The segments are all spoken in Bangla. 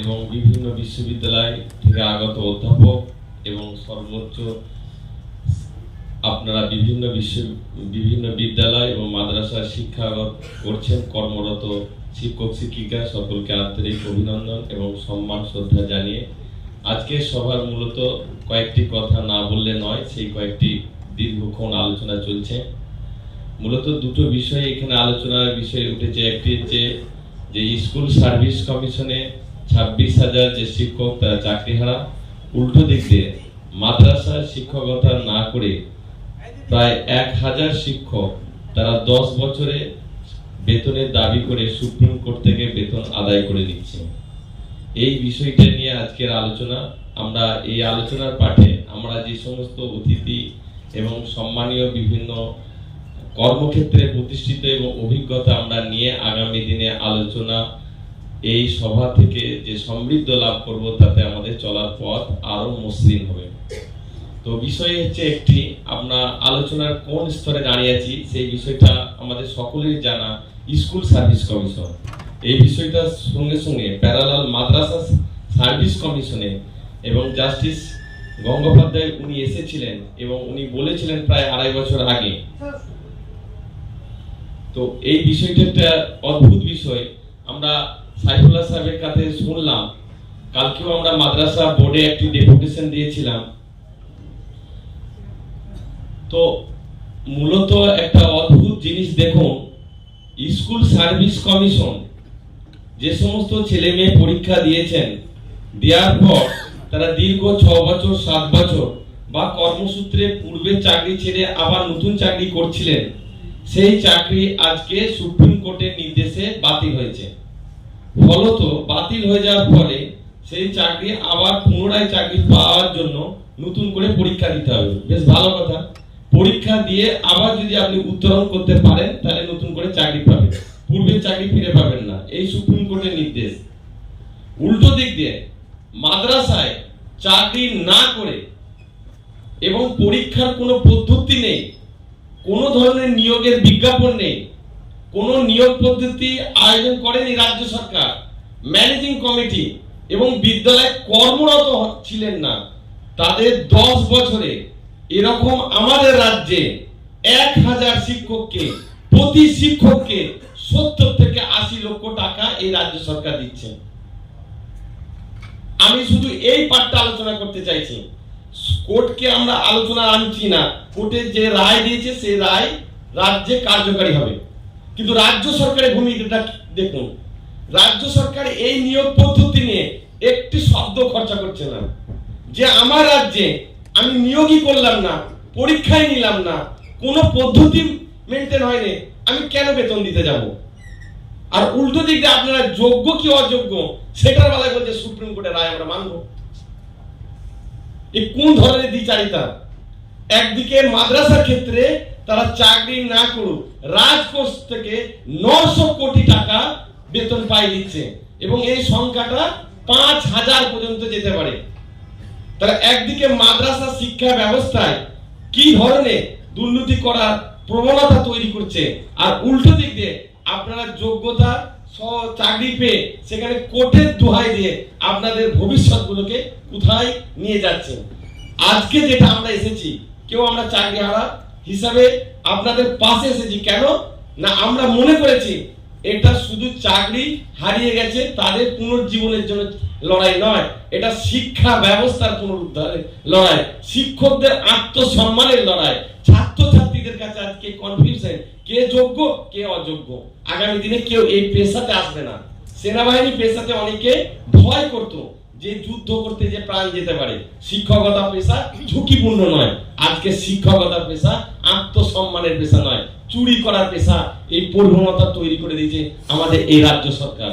এবং বিভিন্ন বিশ্ববিদ্যালয় থেকে আগত অধ্যাপক এবং সর্বোচ্চ আপনারা বিভিন্ন বিভিন্ন বিদ্যালয় এবং মাদ্রাসার শিক্ষা করছেন কর্মরত শিক্ষক, শিক্ষিকা সকলকে আন্তরিক অভিনন্দন এবং সম্মান, শ্রদ্ধা জানিয়ে। আজকের সভার মূলত কয়েকটি কথা না বললে নয়, সেই কয়েকটি দীর্ঘক্ষণ আলোচনা চলছে। মূলত দুটো বিষয় এখানে আলোচনার বিষয় উঠেছে। একটি হচ্ছে যে স্কুল সার্ভিস কমিশনে ছাব্বিশ হাজার যে শিক্ষক তারা চাকরি হারা, উল্টো দিক দিয়ে মাদ্রাসা শিক্ষকতা না করে প্রায় এক হাজার শিক্ষক তারা দশ বছরে বেতনের দাবি করে সুপ্রিম কোর্ট থেকে বেতন আদায় করে নিচ্ছে। এই বিষয়টা নিয়ে আজকের আলোচনা, আমরা এই আলোচনার পাঠে আমরা যে সমস্ত অতিথি এবং সম্মানীয় বিভিন্ন কর্মক্ষেত্রে প্রতিষ্ঠিত এবং অভিজ্ঞতা আমরা নিয়ে আগামী দিনে আলোচনা এই সভা থেকে যে সমৃদ্ধ লাভ করব তাতে আমাদের চলার পথ আরও মসৃণ হবে। তো বিষয় হচ্ছে একটি, আমরা আলোচনার কোন স্তরে দাঁড়িয়ে আছি সেই বিষয়টা আমাদের সকলের জানা স্কুল সার্ভিস কমিশন। এই বিষয়টার সঙ্গে সঙ্গে প্যারালাল মাদ্রাসা সার্ভিস কমিশনে এবং জাস্টিস গঙ্গোপাধ্যায় উনি এসেছিলেন এবং উনি বলেছিলেন প্রায় আড়াই বছর আগে। তো এই বিষয়টা একটা অদ্ভুত বিষয়। আমরা সাইফুল্লাহ সাহেবের কাছে শুনলাম, কালকেও আমরা মাদ্রাসা বোর্ডে একটি ডেপুটেশন দিয়েছিলাম। তো মূলত একটা অদ্ভুত জিনিস দেখুন, স্কুল সার্ভিস কমিশন যে সমস্ত ছেলে মেয়ে পরীক্ষা দিয়েছেন, দেওয়ার পর তারা দীর্ঘ ছ বছর, সাত বছর বা কর্মসূত্রে পূর্বে চাকরি ছেড়ে আবার নতুন চাকরি করছিলেন, সেই চাকরি আজকে সুপ্রিম কোর্টের নির্দেশে বাতিল হয়েছে। ফলত বাতিল হয়ে যাওয়ার ফলে সেই চাকরি আবার পুনরায় চাকরি পাওয়ার জন্য নতুন করে পরীক্ষা দিতে হবে। বেশ ভালো কথা। পরীক্ষা দিয়ে আবার যদি আপনি উত্তরণ করতে পারেন, তাহলে নতুন করে চাকরি পাবেন। পূর্বের চাকরি ফিরে পাবেন না। এই সুপ্রিম কোর্টের নির্দেশ। উল্টো দিক দিয়ে মাদ্রাসায় চাকরি না করে এবং পরীক্ষার কোনো পদ্ধতি নেই, কোনো ধরনের নিয়োগের বিজ্ঞাপন নেই কোনো নিয়োগ পদ্ধতি আয়োজন করেনি রাজ্য সরকার। ম্যানেজিং কমিটি এবং বিদ্যালয়ে কর্মরত ছিলেন না। তাদের দশ বছরে এরকম আমাদের রাজ্যে এক হাজার শিক্ষককে, প্রতি শিক্ষককে সত্তর থেকে আশি লক্ষ টাকা এই রাজ্য সরকার দিচ্ছে আমি শুধু এই পাঠটা আলোচনা করতে চাইছি। কোর্টকে আমরা আলোচনা আনছি না। কোর্টের যে রায় দিয়েছে, সেই রায় রাজ্যে কার্যকারী হবে। কিন্তু রাজ্য সরকারের ভূমিকাটা দেখুন। রাজ্য সরকার এই নিয়োগ পদ্ধতি নিয়ে একটি শব্দ খরচা করছে না। যে আমার রাজ্যে আমি নিয়োগই করলাম না পরীক্ষায় নিলাম না, কোনো পদ্ধতি মেনটেন হয়নি, আমি কেন বেতন দিতে যাব? আর উল্টো দিক দিয়ে আপনারা যোগ্য কি অযোগ্য, সেটার বেলায় বলছে সুপ্রিম কোর্টের রায় আমরা মানব। এই কোন ধরনের দ্বিচারিতা? একদিকে মাদ্রাসার ক্ষেত্রে তারা চাকরি না করুক, রাজকোষ থেকে নশো কোটি টাকা বেতন পাই দিচ্ছে এবং এই সংখ্যাটা পাঁচ হাজার পর্যন্ত যেতে পারে। তারা একদিকে মাদ্রাসা শিক্ষা ব্যবস্থায় কি ধরনের দুর্নীতি করার প্রবণতা তৈরি করছে, আর উল্টো দিক দিয়ে আপনারা যোগ্যতা চাকরি পেয়ে সেখানে কোটের দোহাই দিয়ে আপনাদের ভবিষ্যৎগুলোকে কোথায় নিয়ে যাচ্ছেন? আজকে যেটা আমরা এসেছি, কেউ আমরা চাকরি হারা হিসাবে আপনাদের পাশে এসেছি। কেন? না, আমরা মনে করেছি এটা শুধু চাকরি হারিয়ে গেছে, তাদের পুনর্জীবনের জন্য লড়াই নয়, এটা শিক্ষা ব্যবস্থার পুনরুদ্ধারের লড়াই, শিক্ষকদের আত্মসম্মানের লড়াই। ছাত্রছাত্রীদের কাছে আজকে কনফিউশন কে যোগ্য, কে অযোগ্য। আগামী দিনে কেউ এই পেশাতে আসবে না। সেনাবাহিনী পেশাতে অনেকে ভয় করতো। যে যুদ্ধ করতে যে প্রাণ যেতে পারে, শিক্ষকতা পেশা ঝুঁকিপূর্ণ নয়। আজকে শিক্ষকতা পেশা, আত্মসম্মানের পেশা নয়। চুরি করার পেশা, এই প্রবণতা তৈরি করে দিয়েছে আমাদের এই রাজ্য সরকার।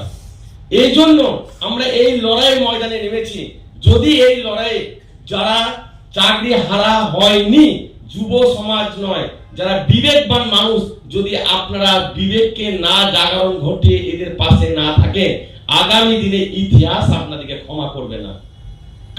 এই জন্য আমরা এই লড়াই ময়দানে নেমেছি। যদি এই লড়াইয়ে যারা চাকরি হারা হয়নি, যুব সমাজ নয়, যারা বিবেকবান মানুষ, যদি আপনারা বিবেককে না জাগরণ ঘটিয়ে এদের পাশে না থাকে আগামী দিনে ইতিহাস আপনাদেরকে ক্ষমা করবে না।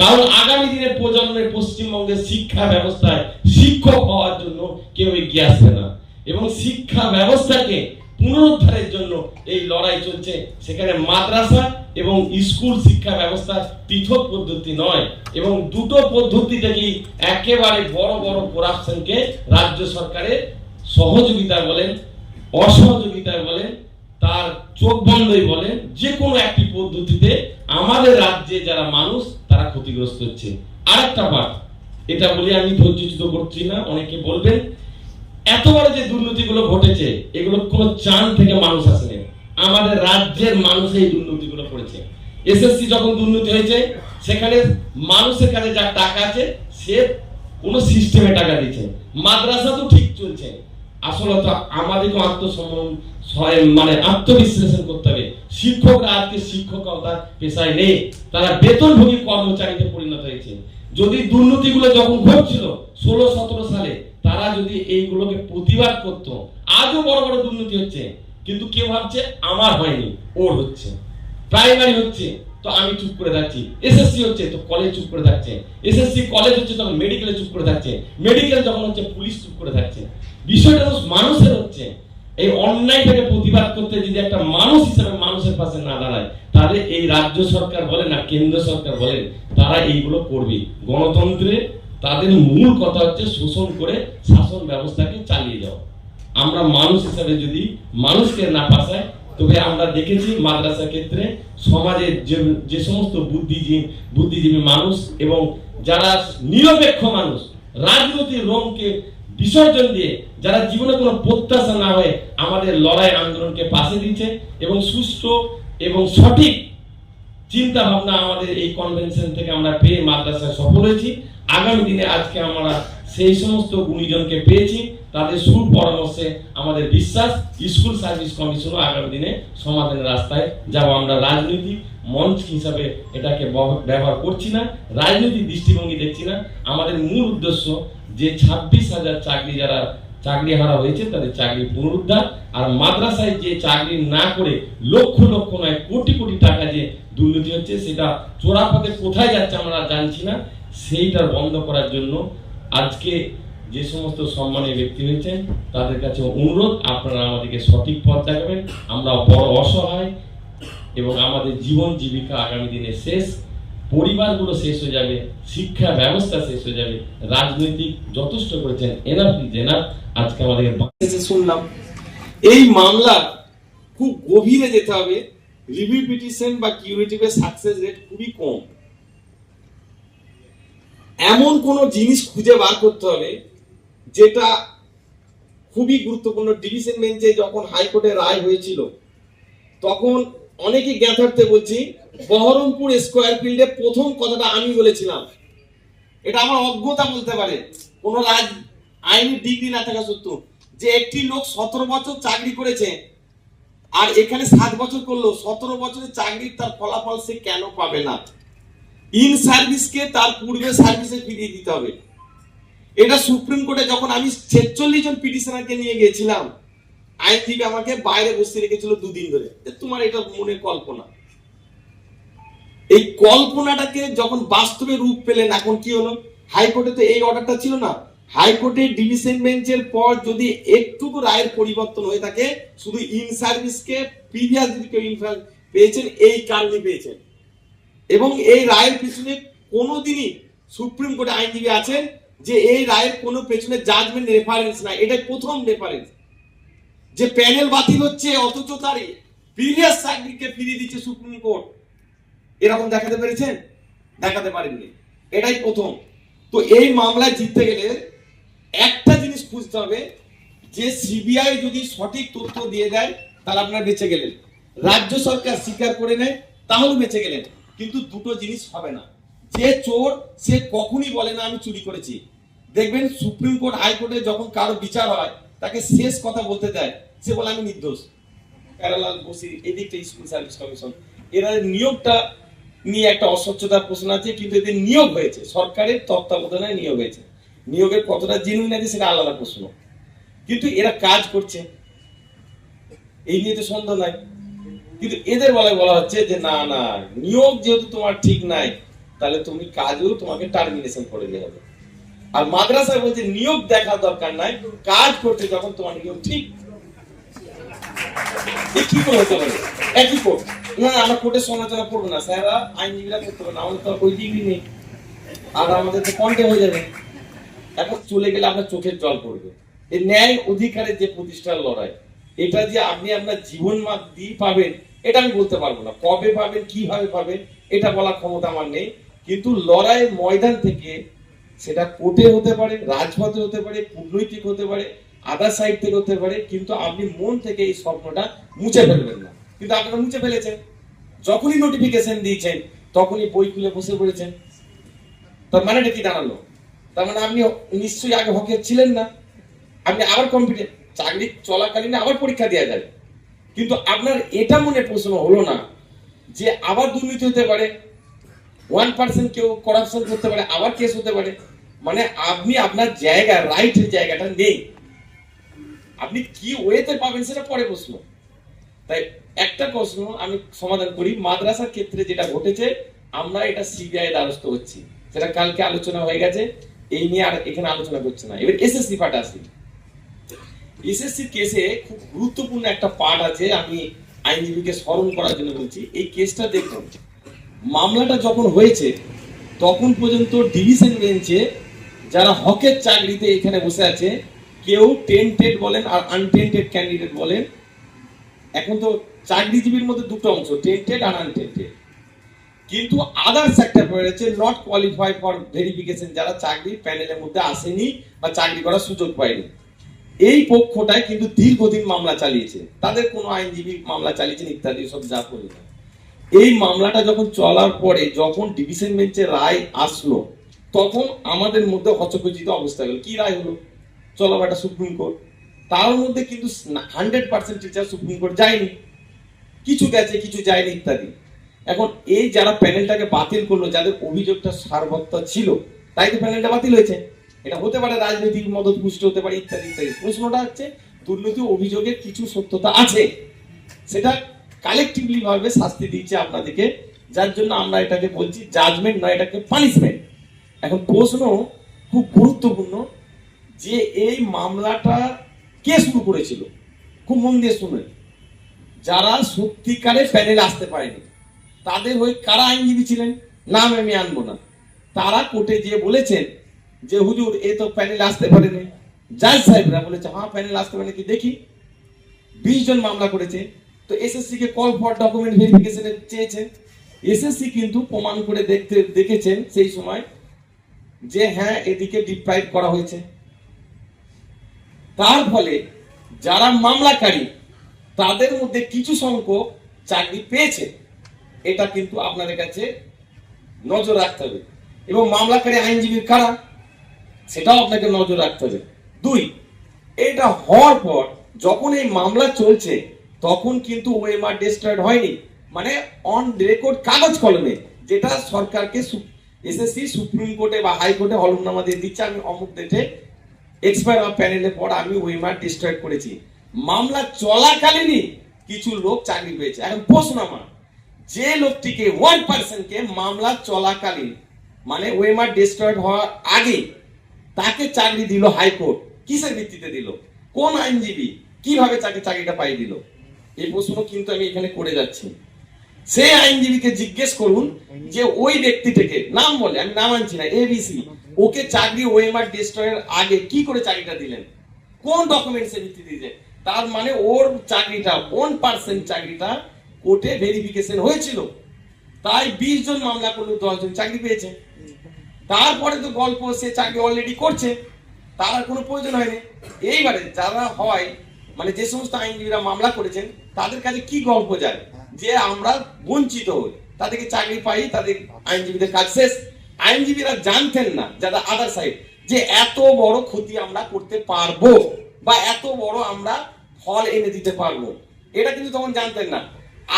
কারণ আগামী দিনে প্রজন্মের পশ্চিমবঙ্গের শিক্ষা ব্যবস্থায় শিক্ষক হওয়ার জন্য কেউ এগিয়ে আসবে না। এবং শিক্ষা ব্যবস্থাকে পুনরুদ্ধারের জন্য এই লড়াই চলছে। সেখানে মাদ্রাসা এবং স্কুল শিক্ষা ব্যবস্থার পৃথক পদ্ধতি নয়, এবং দুটো পদ্ধতি থেকেই একেবারে বড় বড় করাপশনকে রাজ্য সরকারের সহযোগিতা বলেন, অসহযোগিতা বলেন তার চোখ বন্ধই বলেন যে কোনো একটি পদ্ধতিতে আমাদের রাজ্যে যারা মানুষ, তারা ক্ষতিগ্রস্ত হচ্ছে। আরেকটা পাঠ এটা বলে আমি ধৈর্যচ্যুত করছি না, অনেকে বলবেন এত বড় যে দুর্নীতিগুলো ঘটেছে, এগুলো কোনো চান থেকে মানুষ আসেনি। আমাদের রাজ্যের মানুষ এই দুর্নীতিগুলো করেছে। এসএসসি যখন দুর্নীতি হয়েছে, সেখানে মানুষের কাছে যা টাকা আছে, সে কোনো সিস্টেমে টাকা দিচ্ছে। মাদ্রাসা তো ঠিক চলছে। আসলে তো আমাদেরকে আত্মসম্মান মানে আত্মবিশ্লেষণ করতে হবে। শিক্ষকরা আজকে শিক্ষকতার পেশায় নেই, তারা বেতনভোগী কর্মচারীতে পরিণত হয়েছে। যদি দুর্নীতিগুলো যখন ঘটছিল ষোলো সতেরো সালে, তারা যদি এইগুলোকে প্রতিবাদ করতো, আজও বড় বড় দুর্নীতি হচ্ছে। কিন্তু কেউ ভাবছে, আমার হয়নি, ওর হচ্ছে। প্রাইমারি হচ্ছে, তো আমি চুপ করে থাকছি। এসএসসি হচ্ছে, তো কলেজ চুপ করে থাকছে। এসএসসি কলেজ হচ্ছে, তখন মেডিকেলে চুপ করে থাকছে। মেডিকেল যখন হচ্ছে পুলিশ চুপ করে থাকছে। বিষয়টা তো মানুষের হচ্ছে এই অন্যায়টাকে প্রতিবাদ করতে যদি একটা মানুষ হিসেবে মানুষের পাশে না দাঁড়ায়, তাহলে এই রাজ্য সরকার বলেন না কেন্দ্র সরকার বলেন তারা এইগুলো করবে। গণতন্ত্রে তাদের মূল কথা হচ্ছে শোষণ করে শাসন ব্যবস্থাকে চালিয়ে যাওয়া। আমরা মানুষ হিসাবে যদি মানুষকে না পাশায় তবে আমরা দেখেছি মাদ্রাসা ক্ষেত্রে সমাজের যে যে সমস্ত বুদ্ধিজীবী বুদ্ধিজীবী মানুষ এবং যারা নিরপেক্ষ মানুষ, রাজনৈতিক রঙকে বিসর্জন দিয়ে যারা জীবনে কোনো প্রত্যাশা না হয়ে আমাদের লড়াই আন্দোলনকে পাশে দিচ্ছে এবং সুস্থ এবং সঠিক চিন্তা ভাবনা আমাদের এই কনভেনশন থেকে আমরা পেয়ে মাদ্রাসায় সফল হয়েছি। আগামী দিনে আজকে আমরা সেই সমস্ত গুণীজনকে পেয়েছি। তাদের সুর পরামর্শে আমাদের বিশ্বাস স্কুল সার্ভিস কমিশনও আগামী দিনে সমাধানের রাস্তায় যাব। আমরা রাজনৈতিক মঞ্চ হিসাবে এটাকে ব্যবহার করছি না রাজনৈতিক দৃষ্টিভঙ্গি দেখছি না। আমাদের মূল উদ্দেশ্য যে ছাব্বিশ হাজার চাকরি যারা চাকরি হারা হয়েছে, তাদের চাকরি পুনরুদ্ধার। আর মাদ্রাসায় যে চাকরি না করে লক্ষ লক্ষ নয়, কোটি কোটি টাকা যে দুর্নীতি হচ্ছে, সেটা চোরাপথে কোথায় যাচ্ছে আমরা জানছি না। সেইটার বন্ধ করার জন্য আজকে যে সমস্ত সম্মানীয় ব্যক্তি হয়েছেন তাদের কাছে অনুরোধ, আপনারা আমাদেরকে সঠিক পথ দেখাবেন, আমরা বড় অসহায় এবং আমাদের জীবন জীবিকা আগামী দিনে শেষ, পরিবারগুলো শেষ হয়ে যাবে, শিক্ষা ব্যবস্থা শেষ হয়ে যাবে, রাজনৈতিক যথেষ্ট করেছেন এনাফ জেনার আজকে আমাদেরকে এসে শুনলাম। এই মামলা খুব গভীরে যেতে হবে রিভিউ পিটিশন বা কিউরেটিভের সাকসেস রেট খুবই কম। এমন কোন জিনিস খুঁজে বার করতে হবে যেটা খুবই গুরুত্বপূর্ণ ডিভিশন বেঞ্চে যখন হাইকোর্টে রায় হয়েছিল, তখন অনেকে জ্ঞাতার্থে বলছি, বহরমপুর স্কোয়ার ফিল্ডে প্রথম কথাটা আমি বলেছিলাম। এটা আমার অজ্ঞতা বলতে পারে। কোন রাজ, আইনি ডিগ্রি না থাকা সত্ত্বেও যে একটি লোক সতেরো বছর চাকরি করেছে আর এখানে সাত বছর করল, সতেরো বছরের চাকরির তার ফলাফল সে কেন পাবে না? ইন সার্ভিসকে তার পূর্বে সার্ভিসে ফিরিয়ে দিতে হবে। এটা সুপ্রিম কোর্টে যখন আমি ছেচল্লিশ জন পিটিশনারকে নিয়ে গেছিলাম, আইনজীবী আমাকে বাইরে বসে রেখেছিল দুদিন ধরে। তোমার এটা মনে কল্পনা? এই কল্পনাটাকে যখন বাস্তবে রূপ পেলেন, এখন কি হলো? হাইকোর্টে তো এই অর্ডারটা ছিল না। হাইকোর্টে ডিভিশন বেঞ্চের পর যদি একটুকু রায়ের পরিবর্তন হয়ে থাকে, শুধু ইন সার্ভিসকে প্রিভিয়াস যদি কেউ পেয়েছেন, এই কারণে পেয়েছেন। এবং এই রায়ের পিছনে কোনোদিনই সুপ্রিম কোর্টে আইনজীবী আছেন যে এই রায়ের কোনো পেছনে জাজমেন্ট রেফারেন্স নাই। এটাই প্রথম রেফারেন্স যে প্যানেল বাতিল হচ্ছে, অথচ তার প্রিভিয়াস চাকরিকে ফিরিয়ে দিচ্ছে সুপ্রিম কোর্ট। এরকম দেখাতে পেরেছেন? দেখাতে পারেননি। এটাই প্রথম। তো এই মামলায় জিততে গেলে একটা জিনিস খুঁজতে হবে, যে সিবিআই যদি সঠিক তথ্য দিয়ে দেয়, তাহলে আপনারা বেঁচে গেলেন। রাজ্য সরকার স্বীকার করে নেয়, তাহলে বেঁচে গেলেন। কিন্তু দুটো জিনিস হবে না। যে চোর সে কখনই বলে না, আমি চুরি করেছি। দেখবেন সুপ্রিম কোর্ট হাইকোর্টে যখন কারও বিচার হয়, তাকে শেষ কথা বলতে দেয়। সে বলে, আমি নির্দোষ। প্যারালাল বসি এদিকটা স্কুল সার্ভিস কমিশন। এরা নিয়োগটা নিয়ে একটা অস্বচ্ছতার প্রশ্ন আছে, কিন্তু এদের নিয়োগ হয়েছে। সরকারের তত্ত্বাবধানে নিয়োগ হয়েছে। নিয়োগের কতটা জেনুইন আছে, সেটা আলাদা প্রশ্ন। কিন্তু এরা কাজ করছে। এই নিয়ে তো সন্দেহ নাই। কিন্তু এদের বলায় বলা হচ্ছে যে, না না, নিয়োগ যেহেতু তোমার ঠিক নাই তাহলে তুমি কাজও তোমাকে টার্মিনেশন করে দেওয়া হবে। আর মাদ্রাসায় বলছে, নিয়োগ দেখা দরকার নাই, কাজ করতে যখন তোমার নিয়োগ ঠিক কি করে হতে পারে? একই কোর্ট। না আমরা কোর্টের সমালোচনা করব না, স্যাররা আইনজীবীরা করতে পারে না, আমাদের তো ওই ডিগ্রি নেই। আর আমাদের তো কন্টে হয়ে যাবে। এখন চলে গেলে আপনার চোখের জল পড়বে। এই ন্যায় অধিকারের যে প্রতিষ্ঠার লড়াই, এটা যে আপনি আপনার জীবন মাপ দিয়ে পাবেন, এটা আমি বলতে পারব না। কবে পাবেন, কীভাবে পাবেন, এটা বলার ক্ষমতা আমার নেই। কিন্তু লড়াইয়ের ময়দান থেকে সেটা কোর্টে হতে পারে, রাজপথে হতে পারে, কূটনৈতিক হতে পারে আদার সাইড থেকে হতে পারে, কিন্তু আপনি মন থেকে এই স্বপ্নটা মুছে ফেলবেন না। কিন্তু আপনারা মুছে ফেলেছেন। যখনই নোটিফিকেশন দিয়েছেন, তখনই বই খুলে বসে পড়েছেন। তার মানেটা কি দাঁড়াল? তার মানে আপনি নিশ্চয়ই আগে হকে ছিলেন না। আপনি আবার কম্পিউটার চাকরি চলাকালীন আবার পরীক্ষা দেওয়া যাবে কিন্তু আপনার এটা মনে প্রশ্ন হলো না যে আবার দুর্নীতি হতে পারে ওয়ান পার্সেন্ট কেউ করাপশন করতে পারে, আবার কেস হতে পারে। মানে আপনি আপনার জায়গা রাইট জায়গাটা নেই। আপনি কি ওয়েতে পাবেন সেটা পরে প্রশ্ন। তাই একটা প্রশ্ন আমি সমাধান করি, মাদ্রাসার ক্ষেত্রে যেটা ঘটেছে, আমরা এটা সিবিআই দ্বারস্থ হচ্ছি। সেটা কালকে আলোচনা হয়ে গেছে, এই নিয়ে আর এখানে আলোচনা করছে না। এবার এসএসসি পার্ট আসি এসএসসি কেসে খুব গুরুত্বপূর্ণ একটা পার্ট আছে, আমি আইনজীবীকে স্মরণ করার জন্য বলছি। এই কেসটা দেখুন। মামলাটা যখন হয়েছে, তখন পর্যন্ত ডিভিশন বেঞ্চে যারা হকের চাকরিতে এখানে বসে আছে, কেউ টেন্টেড বলেন আর আনটেন্টেড ক্যান্ডিডেট বলেন, এখন তো চাকরিজীবীর মধ্যে দুটো অংশ টেন্টেড আর আনটেন্টেড কিন্তু আদার সেক্টর রয়েছে নট কোয়ালিফাই ফর ভেরিফিকেশন যারা চাকরি প্যানেলের মধ্যে আসেনি বা চাকরি করার সুযোগ পায়নি। এই পক্ষটায় কিন্তু দীর্ঘদিন মামলা চালিয়েছে। তাদের কোনো আইনজীবী মামলা চালিয়েছেন ইত্যাদি সব যা করে এই মামলাটা যখন চলার পরে যখন ডিভিশন বেঞ্চে রায় আসলো, তখন আমাদের মধ্যে হচকচিত অবস্থা হলো। কি রায় হলো? চলো একটা সুপ্রিম কোর্ট তার মধ্যে কিন্তু hundred percent teacher supreme court যায়নি। কিছু গেছে, কিছু যায়নি ইত্যাদি। এখন এই যারা প্যানেলটাকে বাতিল করল, যাদের অভিযোগটা সারবত্তা ছিল, তাই তো প্যানেলটা বাতিল হয়েছে। এটা হতে পারে রাজনৈতিক মদত পুষ্ট হতে পারে ইত্যাদি ইত্যাদি। প্রশ্নটা হচ্ছে, দুর্নীতি অভিযোগের কিছু সত্যতা আছে? সেটা কালেকটিভলি ভাবে শাস্তি দিচ্ছে আপনাদেরকে, যার জন্য আমরা এটাকে বলছি জাজমেন্ট নয় এটাকে পানিশমেন্ট এখন প্রশ্ন খুব গুরুত্বপূর্ণ যে এই মামলাটা কে শুরু করেছিল? খুব মন দিয়ে শুনেন। যারা সত্যিকারে প্যানেলে আসতে পারেনি, তাদের হয়ে কারা আইনজীবী ছিলেন? নাম আমি আনব না। তারা কোর্টে গিয়ে বলেছেন যে, হুজুর, এ তো প্যানেলে আসতে পারেনি। জাজ সাহেবরা বলেছে হ্যাঁ প্যানেল আসতে পারেনি, কি দেখি? বিশ জন মামলা করেছে। তো এসএসসি কে কল ফর ডকুমেন্ট ভেরিফিকেশনে চেয়েছে এসএসসি কিন্তু প্রমাণ করে দেখতে, দেখেছেন সেই সময় যে হ্যাঁ এদিকে ডিপ্রাইভ করা হয়েছে। তার ফলে যারা মামলাকারী, তাদের মধ্যে কিছু সংখ্যক চাকরি পেয়েছে। এটা কিন্তু আপনাদের কাছে নজর রাখতে হবে। এবং মামলাকারী আইনজীবীর কারা, সেটাও আপনাকে নজর রাখতে হবে। দুই, এটা হওয়ার পর যখন এই মামলা চলছে তখন কিন্তু ওএমআর ডিস্ট্রয়েড হয়নি। মানে অন রেকর্ড কাগজ কলমে, যেটা সরকারকে এসএসসি সুপ্রিম কোর্টে বা হাইকোর্টে হলফনামা দিয়ে দিচ্ছে, আমি অমুক ডেটে এক্সপায়ার অফ প্যানেলের পর আমি ওয়েমার ডিস্ট্রয়েড করেছি। মামলা চলাকালীনই কিছু লোক চাকরি পেয়েছে। এখন প্রশ্ন আমার, যে লোকটিকে ওয়ান পার্সনকে মামলা চলাকালীন মানে ওয়েমার ডিস্ট্রয়েড হওয়ার আগে তাকে চাকরি দিল হাইকোর্ট কিসের ভিত্তিতে দিল? কোন আইনজীবী কীভাবে তাকে চাকরিটা পাই দিল? এই প্রশ্ন কিন্তু আমি এখানে করে যাচ্ছি। সেই আইনজীবীকে জিজ্ঞেস করুন যে ওই ব্যক্তিটাকে, নাম বলে, আমি নাম আনছি না এবিসি ওকে চাকরি ওএমআর ডিস্ট্রয়ের আগে কি করে চাকরিটা দিলেন? কোন ডকুমেন্টসের ভিত্তিতে দিলেন? তার মানে ওর চাকরিটা ওয়ান পার্সেন্ট চাকরিটা কোর্টে ভেরিফিকেশন হয়েছিল। তাই বিশ জন মামলা করল, দশ জন চাকরি পেয়েছে। তারপরে তো গল্প, সে চাকরি অলরেডি করছে। তার কোনো প্রয়োজন হয়নি। এইবারে যারা হয় মানে যে সমস্ত আইনজীবীরা মামলা করেছেন, তাদের কাছে কি গল্প যায়? যে আমরা বঞ্চিত হই, তাদেরকে চাকরি পাই, তাদের আইনজীবীদের কাজ শেষ। আইনজীবীরা জানতেন না, যারা আদার সাইড যে এত বড় ক্ষতি আমরা করতে পারব বা এত বড় আমরা ফল এনে দিতে পারব। এটা কিন্তু তখন জানতেন না।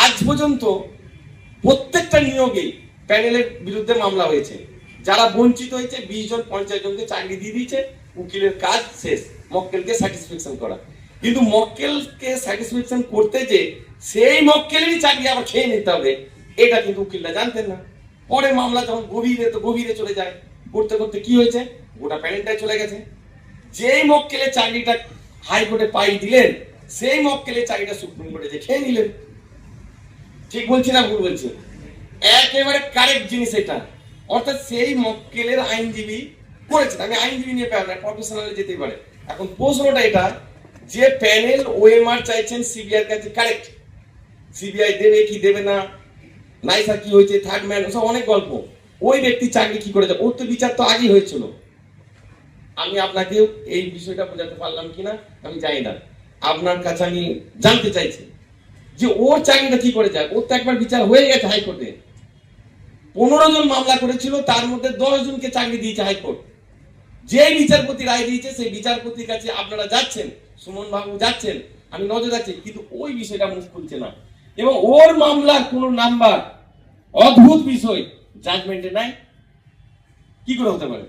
আজ পর্যন্ত প্রত্যেকটা নিয়োগে প্যানেলের বিরুদ্ধে মামলা হয়েছে। যারা বঞ্চিত হয়েছে, বিশ জন, পঞ্চাশ জনকে চাকরি দিয়ে দিয়েছে, উকিলের কাজ শেষ, মক্কেলকে স্যাটিসফ্যাকশন করা। কিন্তু মক্কেলকে স্যাটিসফ্যাকশন করতে যে, সেই মক্কেলেরই চাকরি আবার খেয়ে নিতে হবে। এটা কিন্তু উকিলরা জানতেন না। পরে মামলা যখন গভীরে, তো গভীরে চলে যায়। করতে করতে কি হয়েছে? গোটা প্যানেলটাই চলে গেছে। যেই মক্কেলের চাকরিটা হাইকোর্টে পাই দিলেন, সেই মক্কেলের চাকরিটা সুপ্রিম কোর্টে যে খেয়ে নিলেন। ঠিক বলছি না ভুল বলছি? একেবারে কারেক্ট জিনিস এটা। অর্থাৎ সেই মক্কেলের আইনজীবী করেছেন। আমি আইনজীবী নিয়ে পারব না প্রফেশনালে যেতেই পারে। এখন প্রশ্নটা এটা যে প্যানেল ওএমআর চাইছেন সিবিআই কাছে কারেক্ট সিবিআই দেবে কি দেবে না নাই স্যার কি হয়েছে থার্ড ম্যান ওসব অনেক গল্প। ওই ব্যক্তি চাকরি কি করে যায় ওর তো বিচার তো আগেই হয়েছিল। আমি আপনাকে এই বিষয়টা বোঝাতে পারলাম কিনা, আমি জানি না। আপনার কাছে আমি জানতে চাইছি যে ওর চাকরিটা কি করে যায়? ওর তো একবার বিচার হয়ে গেছে হাইকোর্টে। পনেরো জন মামলা করেছিল, তার মধ্যে দশ জনকে চাকরি দিয়েছে হাইকোর্ট। যে বিচারপতি রায় দিয়েছে, সেই বিচারপতির কাছে আপনারা যাচ্ছেন সুমন বাবু যাচ্ছেন, আমি নজর রাখছি, কিন্তু ওই বিষয়টা মুখ খুলছে না। এবং ওর মামলার কোন নাম্বার, অদ্ভুত বিষয় জাজমেন্টে নাই। কি করে হতে পারে?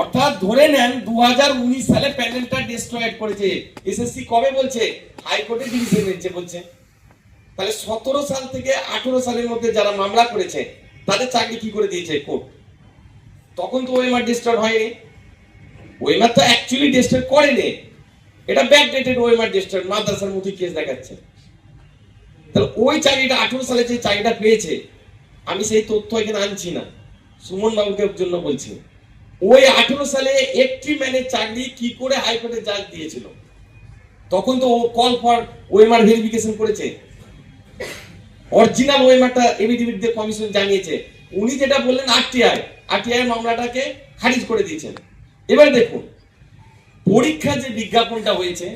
অর্থাৎ ধরে নেন দু হাজার উনিশ সালে প্যানেলটা ডিস্ট্রয়েড করেছে। এসএসসি কবে বলছে? হাইকোর্টে ডিভিশন বেঞ্চে বলছে। তাহলে সতেরো সাল থেকে আঠেরো সালের মধ্যে যারা মামলা করেছে, তাদের চাকরি কি করে দিয়েছে? কোর্ট। তখন তো ওয়েমার ডিস্ট্রয়েড হয়নি। ওয়েমার তো অ্যাকচুয়ালি ডিস্ট্রয়েড করেনি। এটা ব্যাকডেটেড ওয়েমার ডিস্ট্রয়েড মাদ্রাসার মতো কেস দেখাচ্ছে। তাহলে ওই চাকরিটা, আঠেরো সালে যে চাকরিটা পেয়েছে, আমি সেই তথ্য এখানে আনছি না। সুমন বাবুকে জন্য বলছি। ওই আঠেরো সালে একটি ম্যানের চাকরি কি করে হাইকোর্টে জাজ দিয়েছিল? তখন তো ও কল ফর ওয়েমার ভেরিফিকেশন করেছে। অরিজিনাল ওয়েমারটা এভিডেভিট দিয়ে কমিশন জানিয়েছে। উনি যেটা বললেন আরটিআই আরটিআই মামলাটাকে খারিজ করে দিয়েছেন। এবার দেখুন পরীক্ষা যে বিজ্ঞাপনটা হয়েছে,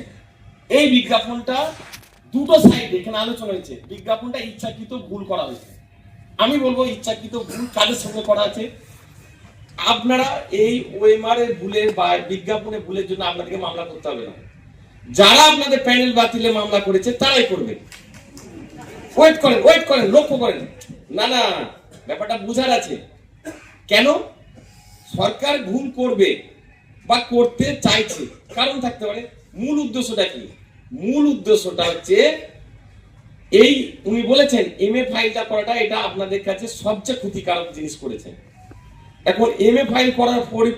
এই বিজ্ঞাপনটা দুটো সাইড এখানে আলোচনা হয়েছে। বিজ্ঞাপনটা ইচ্ছাকৃত ভুল করা হয়েছে। আমি বলব ইচ্ছাকৃত ভুল কাদের সঙ্গে করা আছে? আপনারা এই ওএমআর এর ভুলের বা বিজ্ঞাপনের ভুলের জন্য আপনাদেরকে মামলা করতে হবে না। যারা আপনাদের প্যানেল বাতিলে মামলা করেছে, তারাই করবে। ওয়েট করেন ওয়েট করেন, লক্ষ্য করেন। না না, ব্যাপারটা বুঝার আছে। কেন? সরকার ভুল করবে বা করতে চাইছে। কারণ থাকতে পারে, মূল উদ্দেশ্যটা কি? মূল উদ্দেশ্যটা হচ্ছে, এই উনি বলেছেন এম এ ফাইলটা করাটা এটা আপনাদের কাছে সবচেয়ে ক্ষতিকারক জিনিস করেছেন এখন এম এ ফাইল করার পরে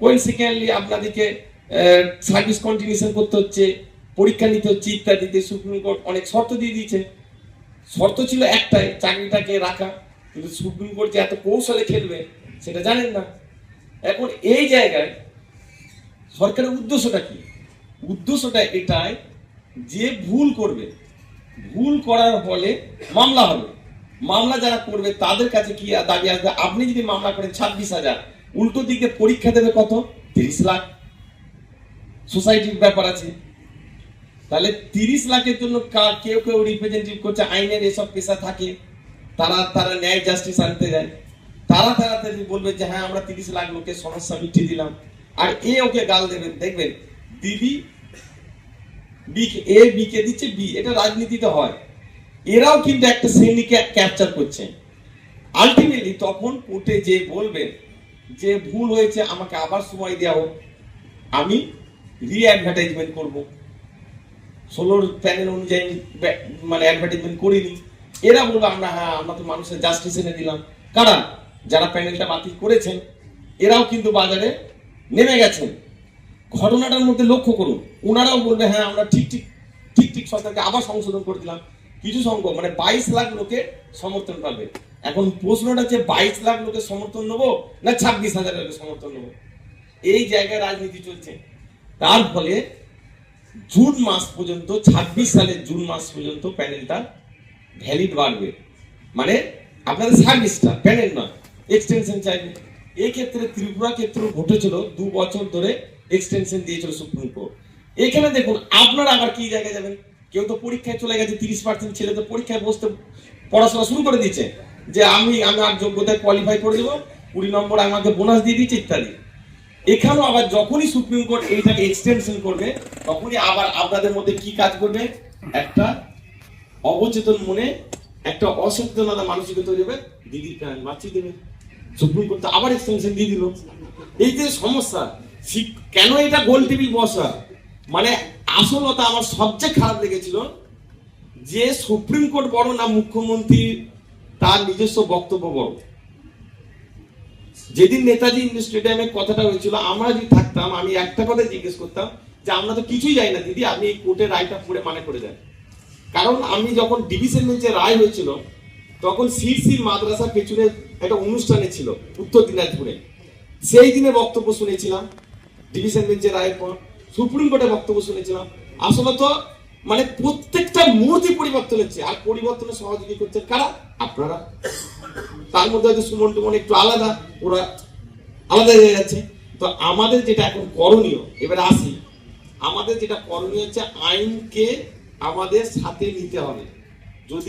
কোয়েন্সিক্যালি আপনাদেরকে সার্ভিস কন্টিনিউশন করতে হচ্ছে, পরীক্ষা নিতে হচ্ছে ইত্যাদিতে সুপ্রিম কোর্ট অনেক শর্ত দিয়ে দিয়েছে। শর্ত ছিল একটাই, চাকরিটাকে রাখা। কিন্তু সুপ্রিম কোর্ট যে এত কৌশলে খেলবে, সেটা জানেন না। এখন এই জায়গায় সরকারের উদ্দেশ্যটা কি? উদ্দেশ্যটা এটাই যে ভুল করবে, ভুল করার ফলে মামলা হবে। মামলা যারা করবে, তাদের কাছে কি দাবি আসবে? আপনি যদি মামলা করেন ছাব্বিশ হাজার, উল্টো দিকে পরীক্ষা দেবে কত? তিরিশ লাখ। সোসাইটির ব্যাপার আছে। তাহলে তিরিশ লাখের জন্য কেউ কেউ রিপ্রেজেন্টেটিভ করছে, আইনের এসব পেশা থাকে। তারা তারা ন্যায় জাস্টিস আনতে যায়। তারা তাড়াতাড়ি বলবে যে হ্যাঁ আমরা তিরিশ লাখ লোকের সমস্যা মিটিয়ে দিলাম। আর এ ওকে গাল দেবেন। দেখবেন, দিদি বি এ বি কে দিচ্ছে, বি, এটা রাজনীতিতে হয়। এরাও কিন্তু একটা শ্রেণীকে ক্যাপচার করছে। আলটিমেটলি তখন কোর্টে যে বলবেন যে, ভুল হয়েছে, আমাকে আবার সময় দেওয়া হোক। আমি রি অ্যাডভার্টাইজমেন্ট করব। ষোলোর প্যানেল অনুযায়ী মানে অ্যাডভার্টাইজমেন্ট করিনি। এরা বলব, আমরা হ্যাঁ আমরা তো মানুষের জাস্টিস এনে দিলাম। কারা যারা প্যানেলটা বাতিল করেছেন, এরাও কিন্তু বাজারে নেমে গেছেন। ঘটনাটার মধ্যে লক্ষ্য করুন, ওনারাও বলবে হ্যাঁ আমরা ঠিক ঠিক ঠিক ঠিক সরকারকে আবার সংশোধন করে দিলাম। কিছু সংখ্যক মানে বাইশ লাখ লোকের সমর্থন পাবে। এখন প্রশ্নটা হচ্ছে, বাইশ লাখ লোকের সমর্থন নেব না ছাব্বিশ হাজার লোকের সমর্থন নেব? এই জায়গায় রাজনীতি চলছে। তার ফলে জুন মাস পর্যন্ত, ছাব্বিশ সালের জুন মাস পর্যন্ত প্যানেলটা ভ্যালিড বাড়বে মানে আপনাদের সার্ভিসটা প্যানেল না এক্সটেনশন চাইবে। এই ক্ষেত্রে ত্রিপুরা ক্ষেত্রে ঘটেছিল দু বছর ধরে এক্সটেনশন দিয়েছিল সুপ্রিম কোর্ট এখানে দেখুন, আপনারা আবার কি জায়গায় যাবেন? কেউ তো পরীক্ষায় চলে গেছে, তিরিশ পার্সেন্ট ছেলে তো পরীক্ষায় বসতে, পড়াশোনা শুরু করে দিচ্ছে যে আমি আমি আর যোগ্যতায় কোয়ালিফাই করে দেবো, কুড়ি নম্বর আমাকে বোনাস দিয়ে দিচ্ছে ইত্যাদি। এখানেও আবার যখনই সুপ্রিম কোর্ট এইটাকে এক্সটেনশন করবে, তখনই আবার আপনাদের মধ্যে কি কাজ করবে? একটা অবচেতন মনে একটা অসচেতনতা মানসিকতা তৈরি হবে। দিদির প্যান বাঁচিয়ে দেবে। সুপ্রিম কোর্ট আবার এক্সটেনশন দিয়ে দিল। এই যে সমস্যা কেন এটা গোল টেবিল বসা? মানে আসলতা আমার সবচেয়ে খারাপ লেগেছিল যে সুপ্রিম কোর্ট বড় না মুখ্যমন্ত্রী, তার নিজস্ব বক্তব্য বড়। যেদিন নেতাজি স্টেডিয়ামে কথাটা হয়েছিল, আমরা যদি থাকতাম, আমি একটা কথা জিজ্ঞেস করতাম যে আমরা তো কিছুই জানি না দিদি, আপনি এই কোর্টের রায়টা পড়ে মানে করে দেন। কারণ আমি যখন ডিভিশন বেঞ্চে রায় হয়েছিল, তখন সিরসির মাদ্রাসার পেছনে একটা অনুষ্ঠানে ছিল, উত্তর দিনাজপুরে। সেই দিনে বক্তব্য শুনেছিলাম, ডিভিশন বেঞ্চের রায়ের পর। সুপ্রিম কোর্টে বক্তব্য শুনেছিলাম। আসলে তো মানে প্রত্যেকটা মুহূর্তে পরিবর্তন হচ্ছে, আর পরিবর্তনে সহযোগী করছেন কারা? আপনারা। তার মধ্যে হয়তো সুমন টুমন একটু আলাদা, ওরা আলাদা হয়ে যাচ্ছে। তো আমাদের যেটা এখন করণীয়, এবার আসি। আমাদের যেটা করণীয় হচ্ছে আইনকে আমাদের সাথে নিতে হবে। যদি